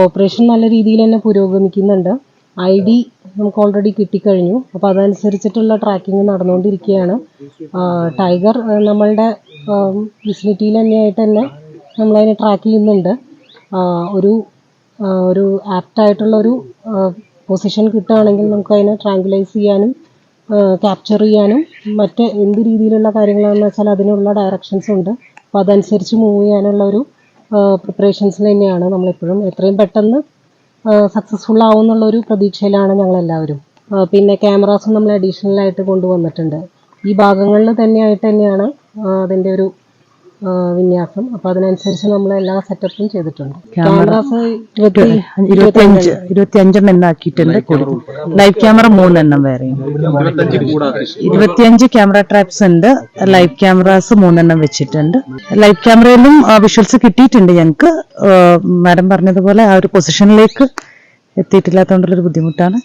Operation നല്ല രീതിയിൽ തന്നെ പുരോഗമിക്കുന്നുണ്ട്. ഐ ഡി നമുക്ക് ഓൾറെഡി കിട്ടിക്കഴിഞ്ഞു. അപ്പോൾ അതനുസരിച്ചിട്ടുള്ള ട്രാക്കിംഗ് നടന്നുകൊണ്ടിരിക്കുകയാണ്. ടൈഗർ നമ്മളുടെ വിസിനിറ്റിയിൽ തന്നെയായിട്ട് തന്നെ നമ്മളതിനെ ട്രാക്ക് ചെയ്യുന്നുണ്ട്. ഒരു ഒരു ആപ്റ്റായിട്ടുള്ള ഒരു പൊസിഷൻ കിട്ടുകയാണെങ്കിൽ നമുക്ക് അതിനെ ട്രാങ്കുലൈസ് ചെയ്യാനും ക്യാപ്ചർ ചെയ്യാനും മറ്റ് എന്ത് രീതിയിലുള്ള കാര്യങ്ങളാണെന്ന് വെച്ചാൽ അതിനുള്ള ഡയറക്ഷൻസ് ഉണ്ട്. അപ്പോൾ അതനുസരിച്ച് മൂവ് ചെയ്യാനുള്ള ഒരു പ്രിപ്പറേഷൻസിൽ തന്നെയാണ് നമ്മളെപ്പോഴും എത്രയും പെട്ടെന്ന് സക്സസ്ഫുൾ ആവും എന്നുള്ളൊരു പ്രതീക്ഷയിലാണ് ഞങ്ങളെല്ലാവരും. പിന്നെ ക്യാമറാസും നമ്മൾ അഡീഷണലായിട്ട് കൊണ്ടുവന്നിട്ടുണ്ട്. ഈ ഭാഗങ്ങളിൽ തന്നെയായിട്ട് തന്നെയാണ് അതിന്റെ ഒരു വിന്യാസം. അപ്പൊ അതിനനുസരിച്ച് നമ്മൾ എല്ലാ സെറ്റപ്പും ചെയ്തിട്ടുണ്ട്. ക്യാമറാസ് ഇരുപത്തി ഇരുപത്തിയഞ്ച് ഇരുപത്തിയഞ്ചെണ്ണം എന്നാക്കിയിട്ടുണ്ട് ലൈവ് ക്യാമറ മൂന്നെണ്ണം വേറെ. ഇരുപത്തിയഞ്ച് ക്യാമറ ട്രാപ്സ് ഉണ്ട്. ലൈവ് ക്യാമറാസ് മൂന്നെണ്ണം വെച്ചിട്ടുണ്ട്. ലൈവ് ക്യാമറയിലും വിഷ്വൽസ് കിട്ടിയിട്ടുണ്ട് ഞങ്ങൾക്ക് മാഡം പറഞ്ഞതുപോലെ ആ ഒരു പൊസിഷനിലേക്ക് എത്തിയിട്ടില്ലാത്തതുകൊണ്ടുള്ളൊരു ബുദ്ധിമുട്ടാണ്.